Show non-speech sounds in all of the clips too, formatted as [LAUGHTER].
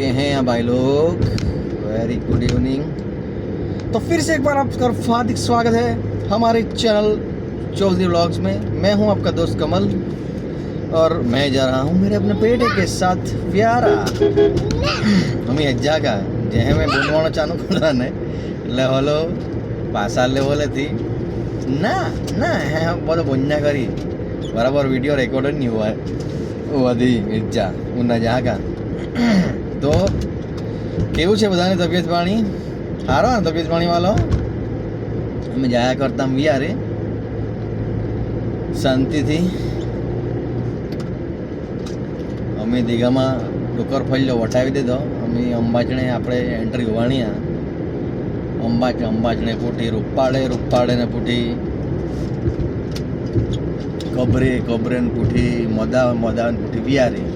कैसे हैं आप भाई लोग वेरी गुड इवनिंग तो फिर से एक बार आपका हार्दिक स्वागत है हमारे चैनल चौधरी व्लॉग्स में मैं हूं आपका दोस्त कमल और मैं जा रहा हूं मेरे अपने बेटे के साथ प्यारा અમે જાગા જે મેં બોલવાનું ચાલુ કર્યા ને એટલે હલો પાછા લેવલેથી ના ના હે બધો બોન્યા કરી બરાબર વિડીયો રેકોર્ડ જ નહીં હોય વધી ઇજા ઉના જાગા તો કેવું છે બધાની તબિયત પાણી? સારો ને તબિયત પાણી વાલો અમે જાયા કરતા વિયારે શાંતિથી. અમે દીઘામાં ડુકર ફલ્યો વટાવી દીધો. અમે અંબાચણે આપણે એન્ટ્રી વાણ્યા. અંબાચ અંબાચણે પૂટી, રૂપાળે રૂપાળે ને પૂટી. કબરે કબરે ને પૂઠી મોદા મોદા પૂઠી વિયારે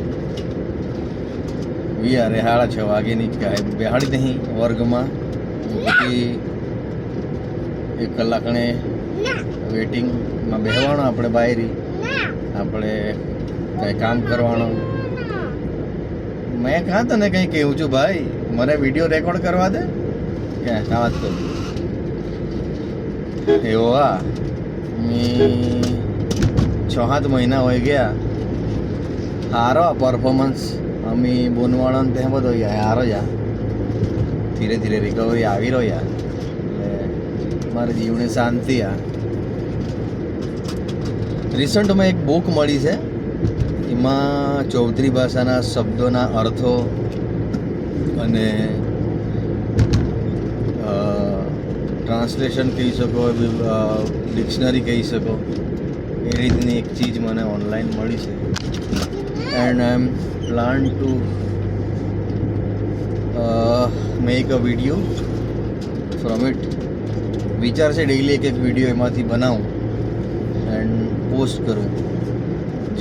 વિયારે સાડા છ વાગેની કાંઈ બેહાડી નહીં વર્ગમાં. પછી એક કલાકણે વેટિંગમાં બેહવાનું આપણે બાયરી. આપણે કંઈ કામ કરવાનું. મેં કાં તને કંઈ કહેવું છું ભાઈ? મને વીડિયો રેકોર્ડ કરવા દે? ક્યાં? આ વાત કરું? એવો આ. મેં, છ સાત મહિના હોય ગયા. સારો પરફોર્મન્સ બોનવાળાને ત્યાં બધો યાર, હારો યા ધીરે ધીરે રિકવરી આવી રહ્યો એટલે મારા જીવને શાંતિ આ. રિસન્ટમાં એક બુક મળી છે. એમાં ચૌધરી ભાષાના શબ્દોના અર્થો અને ટ્રાન્સલેશન કહી શકો ડિક્શનરી કહી શકો. એ રીતની એક ચીજ મને ઓનલાઈન મળી છે. And I am plan to make a video from it વિચાર છે ડેઈલી એક એક વીડિયો એમાંથી બનાવું એન્ડ પોસ્ટ કરું.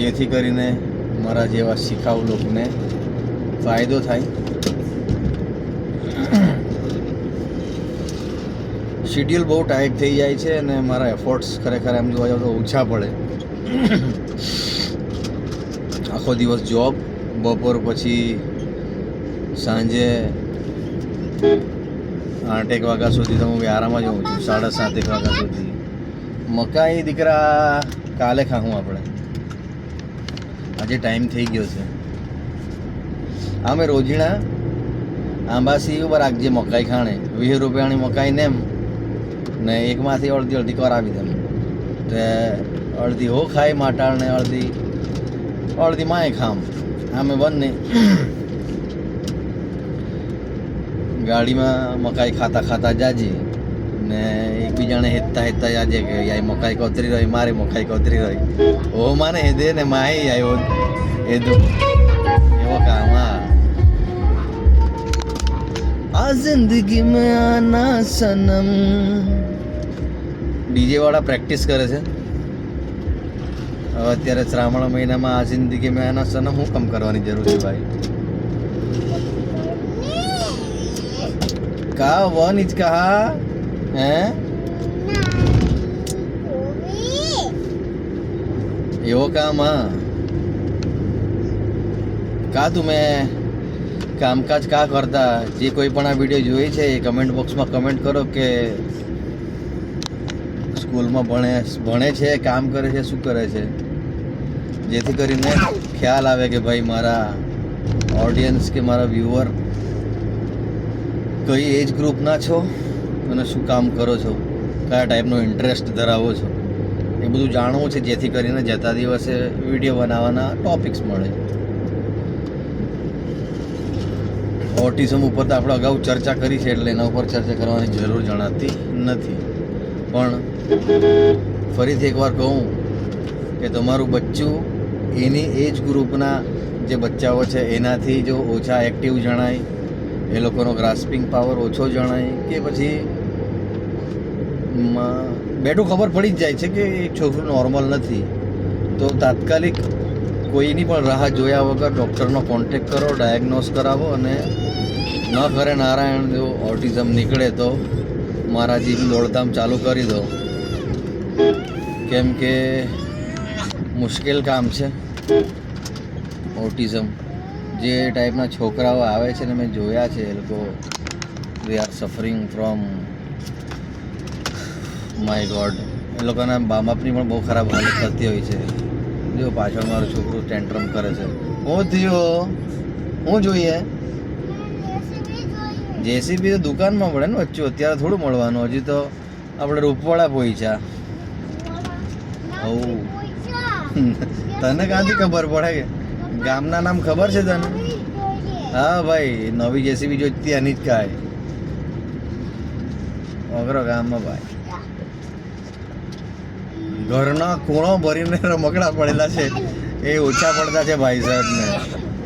જેથી કરીને મારા જેવા શીખાવ લોકોને ફાયદો થાય. શેડ્યુલ બહુ ટાઈટ થઈ જાય છે અને મારા એફર્ટ્સ ખરેખર એમ જોવા જાવ તો ઓછા પડે. આખો દિવસ જોબ બપોર પછી સાંજે આઠ એક વાગ્યા સુધી તો હું વ્યારામાં જ હોઉં છું, સાડા સાત, એક વાગ્યા સુધી. મકાઈ દીકરા કાલે ખાવું આપણે. આજે ટાઈમ થઈ ગયો છે. આમે રોજીણા આંબાસી ઉપર રાખજે મકાઈ ખાણે, વીસ રૂપિયાની મકાઈ નેમ ને એકમાંથી અડધી અડધી કરાવી દેમ તે અડધી હો ખાય માટાળને અડધી અડધી માય ખામ. આમે બંને ગાડીમાં મકાઈ ખાતા ખાતા જાજી ને એકબીજાને હેતતા હેતતા જાજે કે યાય મકાઈ કોતરી રહી, મારે મકાઈ કોતરી રહી. ઓ માને હેદે ને માય આવ્યો હેદો. એવો કામ, હા. આ જિંદગી મેં આના સનમ. ડીજે વાળા પ્રેક્ટિસ કરે છે. અત્યારે શ્રાવણ મહિનામાં આ જિંદગી મેં આના સનમ હું કામ કરવાની જરૂર છે ભાઈ? કા વન ઇજ કહા? હે? એવો કામ, હા. કા તું મેં કામકાજ કા કરતા? જે કોઈ પણ આ વીડિયો જોઈ છે, એ કમેન્ટ બોક્સમાં કમેન્ટ કરો કે સ્કૂલમાં ભણે ભણે છે, કામ કરે છે, શું કરે છે? જેથી કરીને ખ્યાલ આવે કે ભાઈ મારા ઓડિયન્સ કે મારા વ્યુઅર કઈ એજ ગ્રુપના છો અને શું કામ કરો છો? કયા ટાઈપનો ઇન્ટરેસ્ટ ધરાવો છો? એ બધું જાણવું છે, જેથી કરીને જતા દિવસે વીડિયો બનાવવાના ટોપિક્સ મળે. ઓટિઝમ ઉપર તો આપણે અગાઉ ચર્ચા કરી છે, એટલે એના ઉપર ચર્ચા કરવાની જરૂર જણાતી નથી. પણ ફરીથી એકવાર કહું કે તમારું બચ્ચું એની એજ ગ્રુપના જે બચ્ચાઓ છે, એનાથી જો ઓછા એક્ટિવ જણાય, એ લોકોનો ગ્રાસ્પિંગ પાવર ઓછો જણાય કે પછી બેઠું ખબર પડી જ જાય છે કે એક છોકરું નોર્મલ નથી. તો તાત્કાલિક કોઈની પણ રાહ જોયા વગર ડૉક્ટરનો કોન્ટેક કરો ડાયગ્નોસ કરાવો અને ન કરે નારાયણ, જો ઓટિઝમ નીકળે તો મારા જીભ દોડધામ ચાલુ કરી દો. કેમ કે મુશ્કેલ કામ છે. ઓટિઝમ જે ટાઈપના છોકરાઓ આવે છે ને મેં જોયા છે એ લોકો we are suffering from my God એ લોકોના બા બાપની પણ બહુ ખરાબ હાલત થતી હોય છે. જો પાછળ મારું છોકરું ટેન્ટ્રમ કરે છે. હું થયો હું જોઈએ? જેસીબી તો દુકાનમાં મળે ને વચ્ચે અત્યારે થોડું મળવાનું. હજી તો આપણે રૂપવાળા પોઈચા. હવ [LAUGHS] તને ક્યાંથી ખબર પડે કે ગામના નામ ખબર છે તને હા ભાઈ નવી જેસીબી જોઈતી એની જ કાય અઘરો ગામમાં ભાઈ ઘરના ખૂણો ભરીને રમકડા પડેલા છે એ ઓછા પડતા છે ભાઈ સાહેબને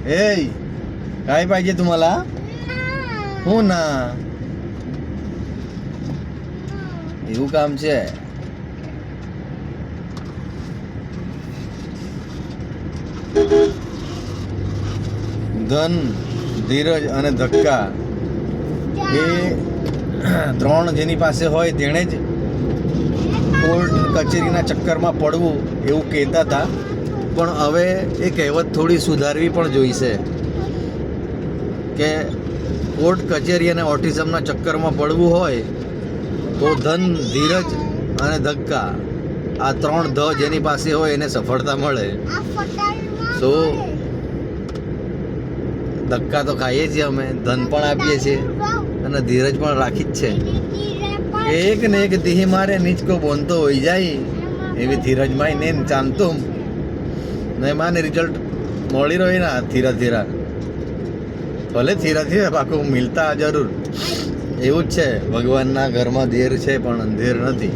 એ काय पाहिजे तुम्हाला हो ना એવું કામ છે ધન ધીરજ અને ધક્કા. એ ત્રણ જેની પાસે હોય તેણે જ કોર્ટ કચેરીના ચક્કરમાં પડવું એવું કહેતા હતા. પણ હવે એ કહેવત થોડી સુધારવી પણ જોઈશે કે કોર્ટ કચેરી અને ઓટિઝમના ચક્કરમાં પડવું હોય તો ધન ધીરજ અને ધક્કા આ ત્રણ ધ જેની પાસે હોય એને સફળતા મળે. તો ધક્કા તો ખાઈએ છીએ અમે, ધન પણ આપીએ છીએ અને ધીરજ પણ રાખી જ છે. એક ને એક દીહી મારે નીચકો બોનતો હોઈ જાય. એવી ધીરજ માય ને ચાંતું ને માને રિઝલ્ટ મળી રહ્યો ના, ધીરા ધીરા. ભલે ધીરા ધીરા પાકું મિલતા જરૂર. એવું જ છે, ભગવાનના ઘરમાં ધીર છે, પણ અંધેર નથી.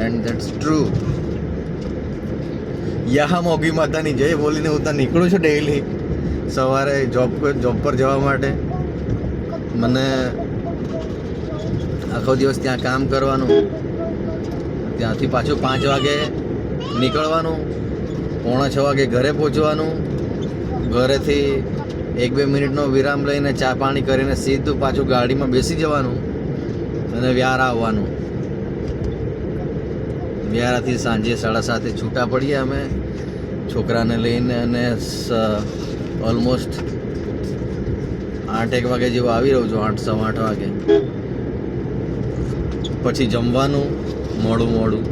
એન્ડ ધેટ્સ ટ્રુ યાહા મોગી માતાની જય બોલીને હું ત્યાં નીકળું છું ડેઈલી સવારે જોબ જોબ પર જવા માટે. મને આખો દિવસ ત્યાં કામ કરવાનું. ત્યાંથી પાછું પાંચ વાગે નીકળવાનું. પોણા છ વાગે ઘરે પહોંચવાનું. ઘરેથી એક બે મિનિટનો વિરામ લઈને ચા પાણી કરીને સીધું પાછું ગાડીમાં બેસી જવાનું અને વ્યારા આવવાનું. વ્યારાથી સાંજે સાડા સાતે છૂટા પડીએ અમે. છોકરાને લઈને અને ઓલમોસ્ટ આઠ એક વાગે જેવો આવી રહ્યો છું, આઠ સવા આઠ વાગે. પછી જમવાનું, મોડું મોડું.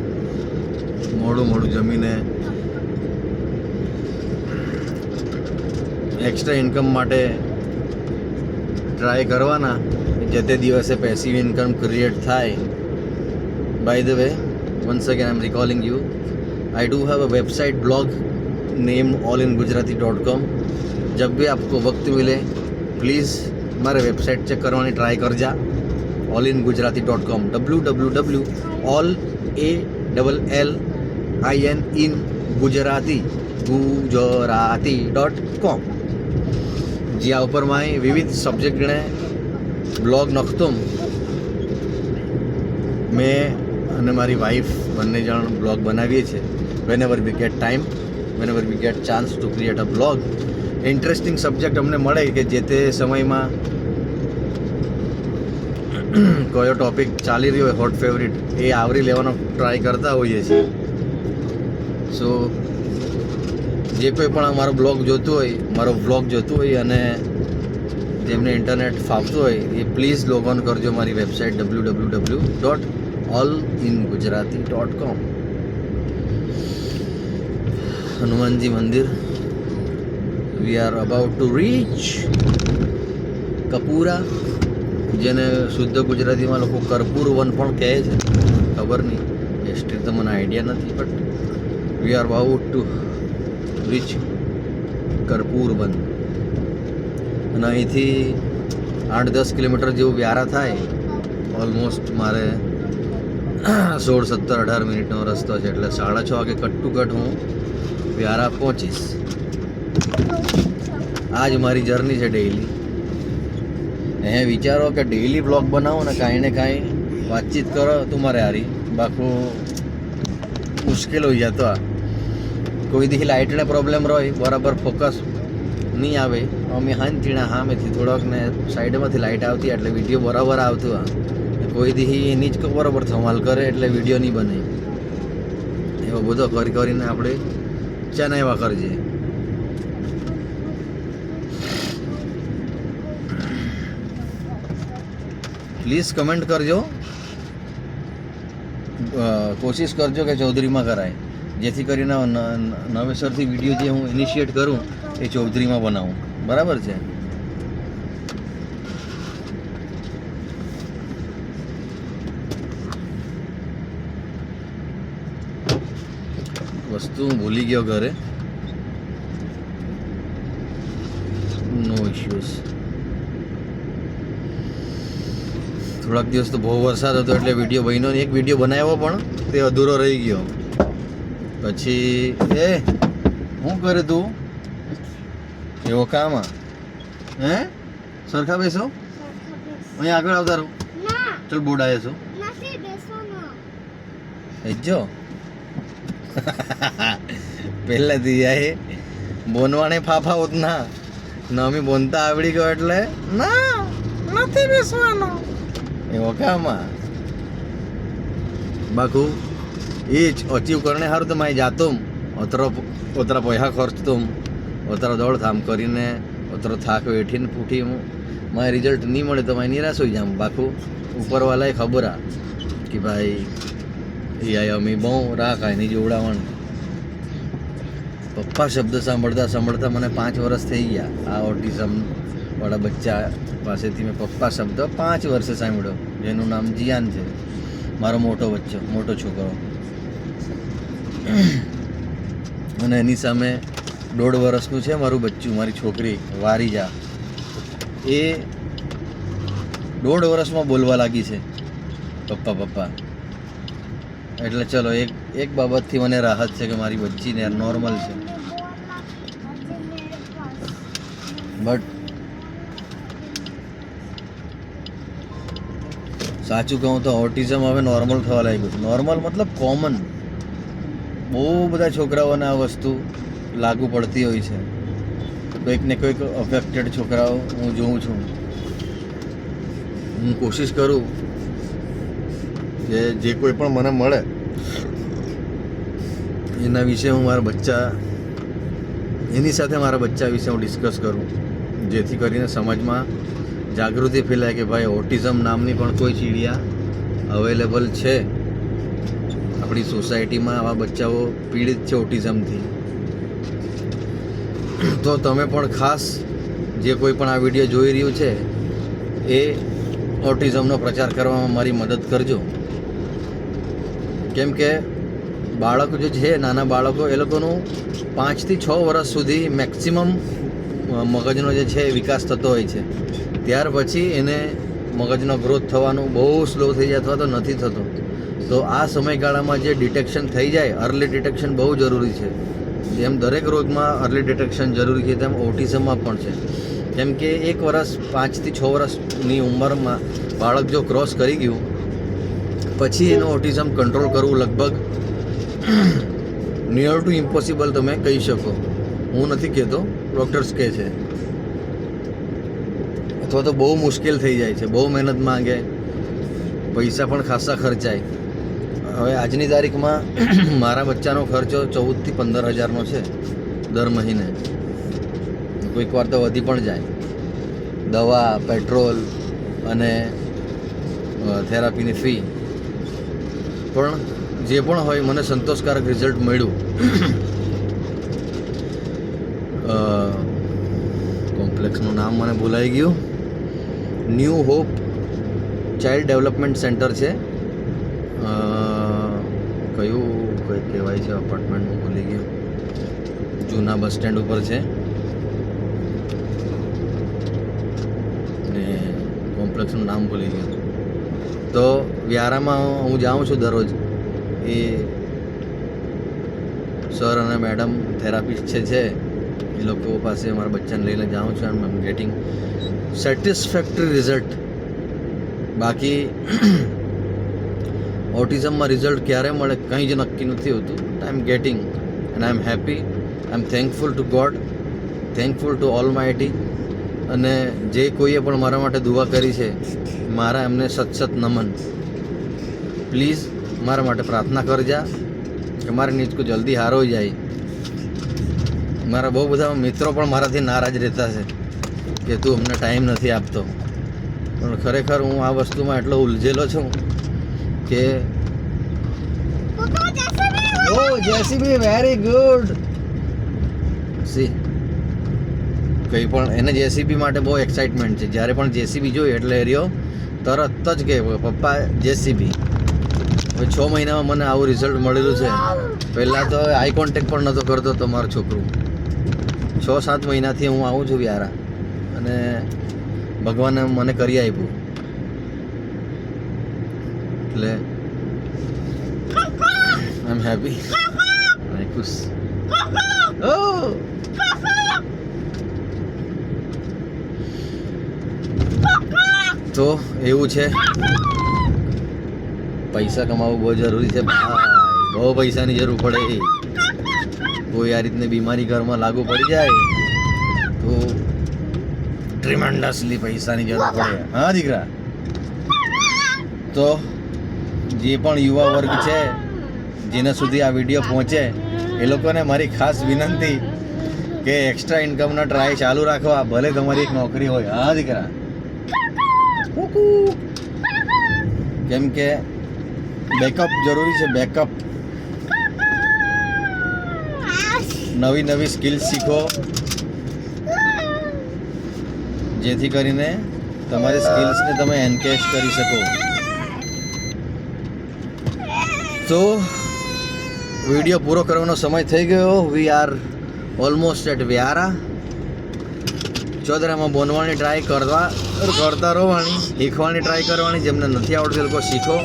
મોડું મોડું જમીને એક્સ્ટ્રા ઇન્કમ માટે ટ્રાય કરવાના જે તે દિવસે પેસિવ ઇન્કમ ક્રિએટ થાય. By the way once again, i'm recalling you. I do have a website, blog named allingujarati.com जब भी आपको वक्त मिले प्लीज़ મારે વેબસાઇટ ચેક કરવાની try કરજા all in Gujarati dot com W W W all A double L I N in Gujarati Gujarati dot com જ્યાં ઉપર my વિવિધ સબ્જેક્ટને બ્લોગ નખતું મેં અને મારી વાઈફ બંને જણ બ્લોગ બનાવીએ છીએ whenever we get time ever we get chance to create a blog interesting subject અમને મળે કે જે તે સમયમાં [CLEARS THROAT] કયો ટોપિક ચાલી રહ્યો હોય હોટ ફેવરિટ એ આવરી લેવાનો ટ્રાય કરતા હોઈએ છીએ. સો જે કોઈ પણ અમારો બ્લોગ જોતું હોય, મારો બ્લોગ જોતું હોય અને જેમને ઇન્ટરનેટ ફાવતું હોય, એ પ્લીઝ લોગ ઓન કરજો મારી website W W W dot all in Gujarati dot com Hanumanji મંદિર we are about to reach Kapura જેને શુદ્ધ ગુજરાતીમાં લોકો કરપૂર વન પણ કહે છે. ખબર નહીં હિસ્ટ્રી તો મને આઈડિયા નથી but we are about to reach Karpur one. અને અહીંથી આઠ દસ કિલોમીટર જેવું વ્યારા થાય ઓલમોસ્ટ મારે સોળ સત્તર અઢાર મિનિટનો રસ્તો છે, એટલે સાડા છ વાગે કટ ટુ કટ હું વ્યારા પહોંચીશ. આ જ મારી જર્ની છે ડેઈલી એ વિચારો કે ડેઈલી બ્લોગ બનાવો ને કાંઈ ને કાંઈ વાતચીત કરો તમારે હારી. બાકું મુશ્કેલ હોઈ જતો આ. કોઈ દી લાઇટને પ્રોબ્લેમ રહે બરાબર ફોકસ નહીં આવે. અમે હાન તીણા હામેથી થોડોક ને સાઈડમાંથી લાઇટ આવતી, એટલે વીડિયો બરાબર આવતો આ. કોઈ દી એની જ બરાબર ધમાલ કરે એટલે વીડિયો નહીં બને એવો બધો કરી કરીને આપણે ચેન્ન એવા કરજે પ્લીઝ કમેન્ટ કરજો. કોશિશ કરજો કે ચૌધરીમાં કરાય. જેથી કરીને નવેસરથી વીડિયો જે હું ઇનિશિયેટ કરું, એ ચૌધરીમાં બનાવું. બરાબર છે? વસ્તુ હું ભૂલી ગયો ઘરે. નો ઇશ્યુઝ થોડાક દિવસ તો બહુ વરસાદ હતો એટલે વીડિયો બન્યો એક વીડિયો બનાવ્યો પણ તે અધૂરો રહી ગયો. પછી એ શું કરે તું? એવો કામ? હે? સરખા બેસો? અહીંયા આગળ આવતા રહો. ચલ બોર્ડ આવ્યા છો. જો. પહેલાથી જાય બોનવાને ફાફા હોત ના નમી બોનતા આવડી ગયો એટલે, ના, નથી બેસવાનો. એવો કામાં બાકુ એ જ અચીવ કરને સારું તો મારી જાતું ઓતરો ઓતરા પૈસા ખર્ચતું ઓતરા દોડ થામ કરીને ઓતરો થાક વેઠીને ફૂટી મારે રિઝલ્ટ નહીં મળે તો મારે નિરાશ હોઈ જામ બાકુ ઉપરવાલાએ ખબર આ કે ભાઈ અમી અમે. બહુ રાખ એની જોવડાવણ પપ્પા શબ્દ સાંભળતા સાંભળતા મને પાંચ વર્ષ થઈ ગયા. આ ઓટિઝમ વાળા બચ્ચા પાસેથી મેં પપ્પા શબ્દ પાંચ વર્ષે સાંભળ્યો. જેનું નામ જિયાન છે. મારો મોટો બચ્ચો, મોટો છોકરો. અને એની સામે દોઢ વર્ષનું છે મારું બચ્ચું, મારી છોકરી, વારીજા. એ દોઢ વર્ષમાં બોલવા લાગી છે. પપ્પા પપ્પા. એટલે ચલો, એક એક બાબતથી મને રાહત છે કે મારી બચ્ચી ને નોર્મલ છે. બટ સાચું કહું તો ઓટિઝમ હવે નોર્મલ થવા લાગ્યું છે. નોર્મલ મતલબ કોમન બહુ બધા છોકરાઓને આ વસ્તુ લાગુ પડતી હોય છે. કોઈક ને કોઈક અફેક્ટેડ છોકરાઓ હું જોઉં છું. હું કોશિશ કરું કે જે કોઈ પણ મને મળે, એના વિશે હું મારા બચ્ચા, એની સાથે મારા બચ્ચા વિશે હું ડિસ્કસ કરું. જેથી કરીને સમાજમાં જાગૃતિ ફેલાય કે ભાઈ ઓટિઝમ નામની પણ કોઈ ચીડિયા અવેલેબલ છે. આપણી સોસાયટીમાં આવા બચ્ચાઓ પીડિત છે ઓટિઝમથી તો તમે પણ ખાસ જે કોઈ પણ આ વીડિયો જોઈ રહ્યું છે, એ ઓટિઝમનો પ્રચાર કરવામાં મારી મદદ કરજો. કેમ કે બાળકો જે છે, નાના બાળકો, એ લોકોનું પાંચથી છ વર્ષ સુધી મેક્સિમમ મગજનો જે છે વિકાસ થતો હોય છે. ત્યાર પછી એને મગજનો ગ્રોથ થવાનું બહુ સ્લો થઈ જાય અથવા તો નથી થતો. તો આ સમયગાળામાં જે ડિટેક્શન થઈ જાય અર્લી ડિટેક્શન બહુ જરૂરી છે. જેમ દરેક રોગમાં અર્લી ડિટેક્શન જરૂરી છે, તેમ ઓટિઝમમાં પણ છે. કેમ કે એક વર્ષ, પાંચથી છ વર્ષની ઉંમરમાં બાળક જો ક્રોસ કરી ગયું પછી એનું ઓટિઝમ કંટ્રોલ કરવું લગભગ નિયર ટુ ઇમ્પોસિબલ તમે કહી શકો. હું નથી કહેતો ડૉક્ટર્સ કહે છે. અથવા તો બહુ મુશ્કેલ થઈ જાય છે, બહુ મહેનત માંગે, પૈસા પણ ખાસા ખર્ચાય. હવે આજની તારીખમાં [CLEARS THROAT] મારા બચ્ચાનો ખર્ચો ચૌદથી પંદર હજારનો છે, દર મહિને. કોઈક વાર તો વધી પણ જાય. દવા, પેટ્રોલ અને થેરાપીની ફી. પણ જે પણ હોય મને સંતોષકારક રિઝલ્ટ મળ્યું. કોમ્પ્લેક્સનું નામ મને ભૂલાઈ ગયું. New hope child development centre છે. કયું કંઈ કહેવાય છે અપાર્ટમેન્ટનું ભૂલી ગયું. જૂના બસ સ્ટેન્ડ ઉપર છે. ને કોમ્પ્લેક્સનું નામ ભૂલી ગયું. તો વ્યારામાં હું જાઉં છું દરરોજ, એ સર અને મેડમ થેરાપિસ્ટ છે છે, એ લોકો પાસે મારા બચ્ચાને લઈને જાઉં છું and I getting satisfactory result બાકી [CLEARS THROAT] ઓટિઝમમાં રિઝલ્ટ ક્યારે મળે કંઈ જ નક્કી નથી હોતું. I am getting and I am happy I am thankful to God thankful to almighty અને જે કોઈએ પણ મારા માટે દુઆ કરી છે, મારા એમને સત સત નમન. પ્લીઝ મારા માટે પ્રાર્થના કરજા કે મારી નીચકું જલ્દી હારો જાય. મારા બહુ બધા મિત્રો પણ મારાથી નારાજ રહેતા છે કે તું અમને ટાઈમ નથી આપતો. પણ ખરેખર હું આ વસ્તુમાં એટલો ઉલઝેલો છું કે ઓ જેસીબી વેરી ગુડ સી કંઈ પણ એને જેસીબી માટે બહુ એક્સાઇટમેન્ટ છે. જ્યારે પણ જેસીબી જોઈએ એટલે એરિયો તરત જ કે પપ્પા જેસીબી. હવે છ મહિનામાં મને આવું રિઝલ્ટ મળેલું છે. પહેલાં તો આઈ કોન્ટેક પણ નહોતો કરતો તમારો છોકરું. છ, સાત મહિનાથી હું આવું છું વ્યારા. અને ભગવાને મને કરી આપ્યું. એટલે આઈ એમ હેપી આઈ ખુશ. ઓ! તો એવું છે. પૈસા કમાવવું બહુ જરૂરી છે. બહુ પૈસાની જરૂર પડે. કોઈ આ રીતની બીમારી ઘરમાં લાગુ પડી જાય તો ટ્રીમેન્ડસલી પૈસાની જરૂર પડે. હા દીકરા? તો જે પણ યુવા વર્ગ છે જેના સુધી આ વીડિયો પહોંચે એ લોકોને મારી ખાસ વિનંતી કે એક્સ્ટ્રા ઇન્કમના ટ્રાય ચાલુ રાખવા ભલે તમારી એક નોકરી હોય. હા દીકરા. કેમ કે બેકઅપ જરૂરી છે બેકઅપ નવી નવી સ્કિલ્સ શીખો. જેથી કરીને તમારી સ્કિલ્સને તમે એન્કેશ કરી શકો. તો વીડિયો પૂરો કરવાનો સમય થઈ ગયો. We are almost at Vyara ચોદરામાં બોનવાની ટ્રાય કરવા, કરતા રહેવાની, શીખવાની ટ્રાય કરવાની, જેમને નથી આવડતું એ લોકો શીખો.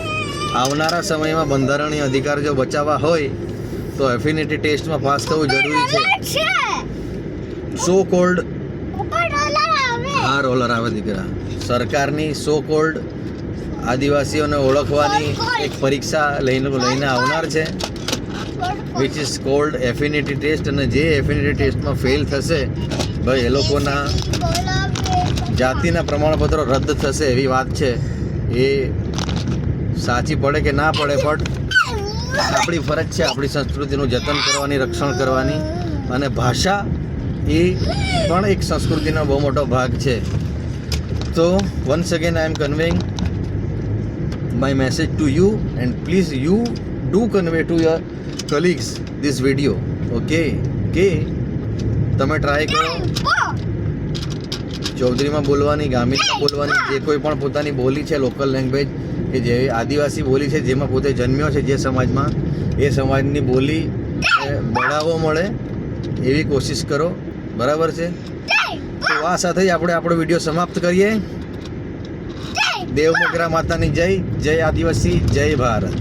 આવનારા સમયમાં બંધારણીય અધિકાર જો બચાવવા હોય તો એફિનિટી ટેસ્ટમાં પાસ થવું જરૂરી છે. સો કોલ્ડ હા આ રોલર આવે. દીકરા. સરકારની સો કોલ્ડ આદિવાસીઓને ઓળખવાની એક પરીક્ષા લઈને લઈને આવનાર છે which is called affinity test અને જે એફિનિટી ટેસ્ટમાં ફેલ થશે ભાઈ એ લોકોના જાતિના પ્રમાણપત્રો રદ થશે એવી વાત છે. એ સાચી પડે કે ના પડે પણ આપણી ફરજ છે આપણી સંસ્કૃતિનું જતન કરવાની, રક્ષણ કરવાની. અને ભાષા એ પણ એક સંસ્કૃતિનો બહુ મોટો ભાગ છે. તો once again I am conveying my message to you and please you do convey to your colleagues this video okay કે તમે ટ્રાય કરો. ચૌધરીમાં બોલવાની, ગામીમાં બોલવાની, જે કોઈ પણ પોતાની બોલી છે લોકલ લેંગ્વેજ કે જે આદિવાસી બોલી છે જેમાં પોતે જન્મ્યો છે જે સમાજમાં એ સમાજની બોલી બળાવો મળે એવી કોશિશ કરો. બરાબર છે? તો આ સાથે જ આપણે આપણો વીડિયો સમાપ્ત કરીએ. દેવ મોગરા માતાની જય જય આદિવાસી જય ભારત.